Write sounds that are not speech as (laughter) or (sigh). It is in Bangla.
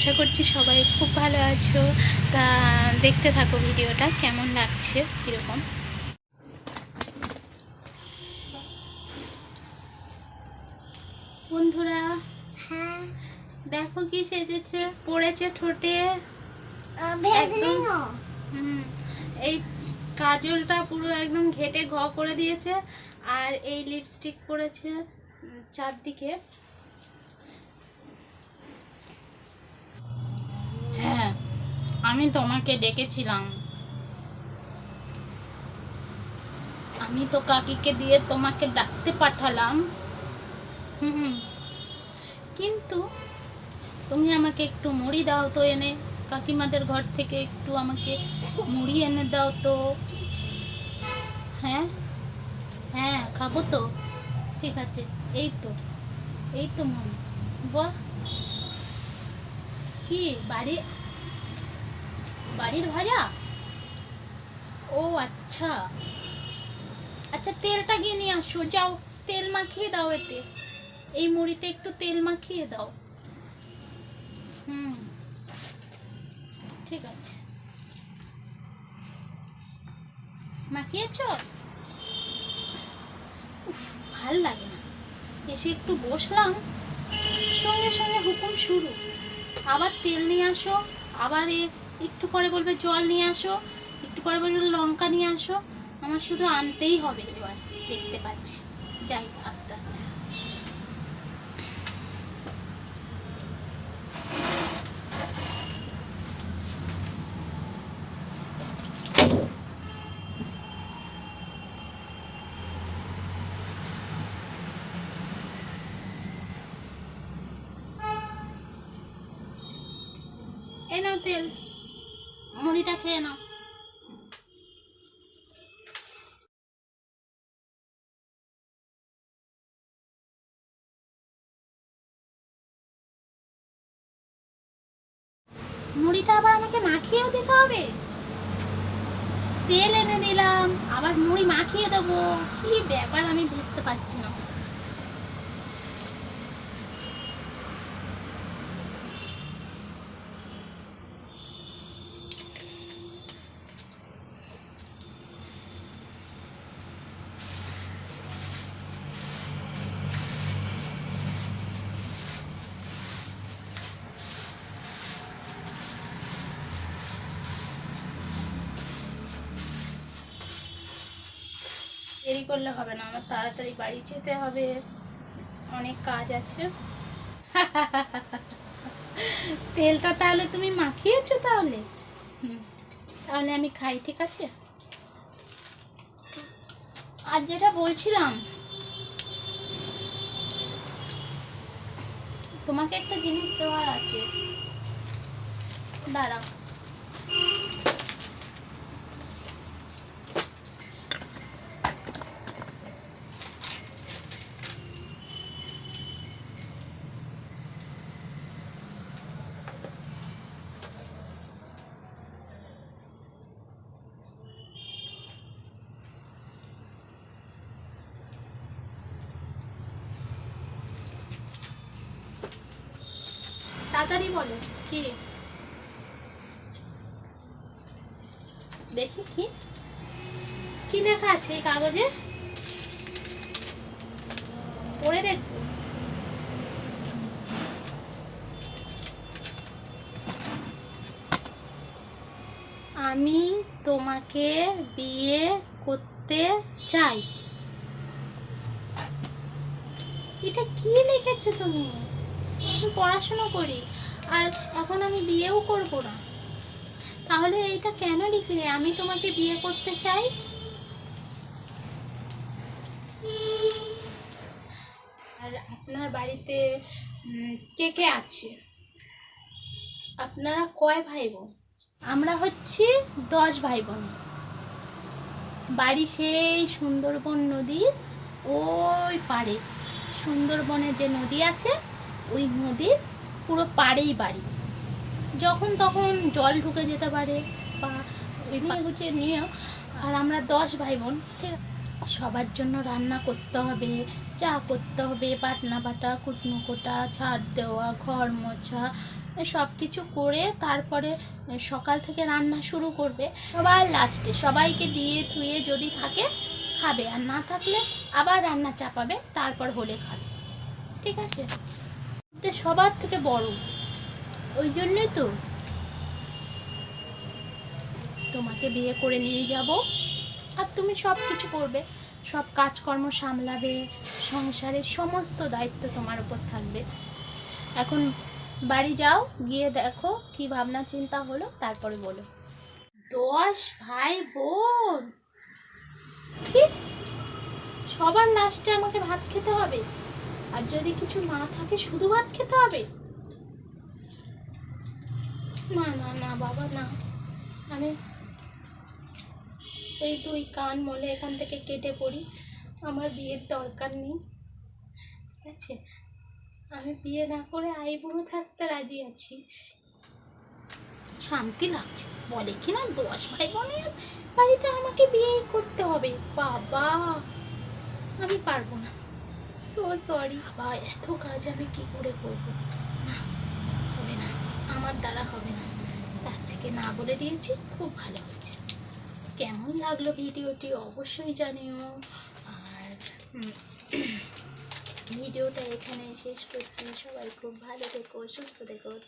আশা করছি সবাই খুব ভালো আছো। তা দেখতে থাকো ভিডিওটা কেমন লাগছে কীরকম বন্ধুরা হ্যাঁ। দেখো কি সেজেছে? পড়েছে ঠোঁটে। হুম। এই কাজলটা পুরো একদম ঘেটে ঘ করে দিয়েছে আর এই লিপস্টিক পরেছে চারদিকে। আমি তোমাকে ডেকেছিলাম। আমি তো কাকিকে দিয়ে তোমাকে ডাকতে পাঠালাম। হুম কিন্তু তুমি আমাকে একটু মুড়ি দাও তো এনে। কাকিমাদের ঘর থেকে একটু আমাকে মুড়ি এনে দাও তো। হ্যাঁ? হ্যাঁ খাব তো। ঠিক আছে, এই তো। এই তো মন বাহ! কি, বাড়ি বাড়ির ভাজা ও আচ্ছা। আচ্ছা তেলটা গিয়ে নিয়ে আসো, যাও, তেল মাখিয়ে দাও এতে। এই মুড়িতে একটু তেল মাখিয়ে দাও। হুম, ঠিক আছে। মাখিয়েছ? ভালো লাগে না। এসে একটু বসলাম, সঙ্গে সঙ্গে হুকুম শুরু। আবার তেল নিয়ে আসো, আবার এ একটু পরে বলবে জল নিয়ে আসো, একটু পরে বলবে লঙ্কা নিয়ে আসো। আমার শুধু আনতেই হবে এবার দেখতে পাচ্ছি। যাই, আস্তে আস্তে। এই তেল। মুড়িটা খেয়ে নাও। মুড়িটা আবার আমাকে মাখিয়েও দিতে হবে? তেল এনে দিলাম, আবার মুড়ি মাখিয়ে দেবো। কি ব্যাপার আমি বুঝতে পারছি না। দেরি করলে হবে না, আমার তাড়াতাড়ি বাড়ি যেতে হবে। অনেক কাজ আছে। (laughs) তেলটা তাহলে তুমি মাখিয়েছো তাহলে? তাহলে আমি খাই, ঠিক আছে? আর যেটা বলছিলাম, তোমাকে একটা জিনিস দেওয়ার আছে। দাঁড়াও। তাড়াতাড়ি কি? দেখি, কি? কি লেখা আছে এই কাগজে? পড়ে আমি তোমাকে বিয়ে করতে চাই। এটা কি লিখেছো তুমি? আমি পড়াশুনো করি, আর এখন আমি বিয়েও করব না। তাহলে এইটা কেন লিখলে আমি তোমাকে বিয়ে করতে চাই? আর আপনার বাড়িতে কে কে আছে? আপনারা কয় ভাই বোন আমরা হচ্ছি দশ ভাই বোন বাড়ি সেই সুন্দরবন নদীর ওই পাড়ে। সুন্দরবনের যে নদী আছে ওই নদীর পুরো পাড়েই বাড়ি। যখন তখন জল ঢুকে যেতে পারে বা হচ্ছে নিয়ে আর আমরা দশ ভাই বোন ঠিক? সবার জন্য রান্না করতে হবে, চা করতে হবে, বাটনা বাটা, কুটনো কোটা, ছাড় দেওয়া, ঘর মোছা সব কিছু করে তারপরে সকাল থেকে রান্না শুরু করবে। সবার লাস্টে সবাইকে দিয়ে ধুয়ে যদি থাকে, খাবে। আর না থাকলে আবার রান্না চাপাবে, তারপর হলে খাবে। ঠিক আছে? তো সবার থেকে বড়। ওই জন্যই তো তোমাকে বিয়ে করে নিয়ে যাব। আর তুমি সব কিছু করবে। সব কাজকর্ম সামলাবে। সংসারের সমস্ত দায়িত্ব তোমার উপর থাকবে। এখন বাড়ি যাও, গিয়ে দেখো কি ভাবনা চিন্তা হলো, তারপরে বলো। দশ ভাই বোন? সবার লাস্টে আমাকে ভাত খেতে হবে? আর যদি কিছু না থাকে, শুধু ভাত খেতে হবে? না না না, বাবা, না। আমি এই দুই কান মলে এখান থেকে কেটে পড়ি। আমার বিয়ের দরকার নেই। ঠিক আছে? আমি বিয়ে না করে আইবুড়ো থাকতে রাজি আছি। শান্তি লাগছে। বলে কি না দশ ভাই বোনের বাড়িতে আমাকে বিয়ে করতে হবে? বাবা, আমি পারব না। সো সরি বা এত কাজ আমি কি করে করব? না, হবে না। আমার দ্বারা হবে না। তার থেকে না বলে দিয়েছি, খুব ভালো হয়েছে। কেমন লাগল ভিডিওটি অবশ্যই জানিও। আর (clears throat) ভিডিওটা এখানে শেষ করছি। সবাই খুব ভালো থেকো, সুস্থ থেকো।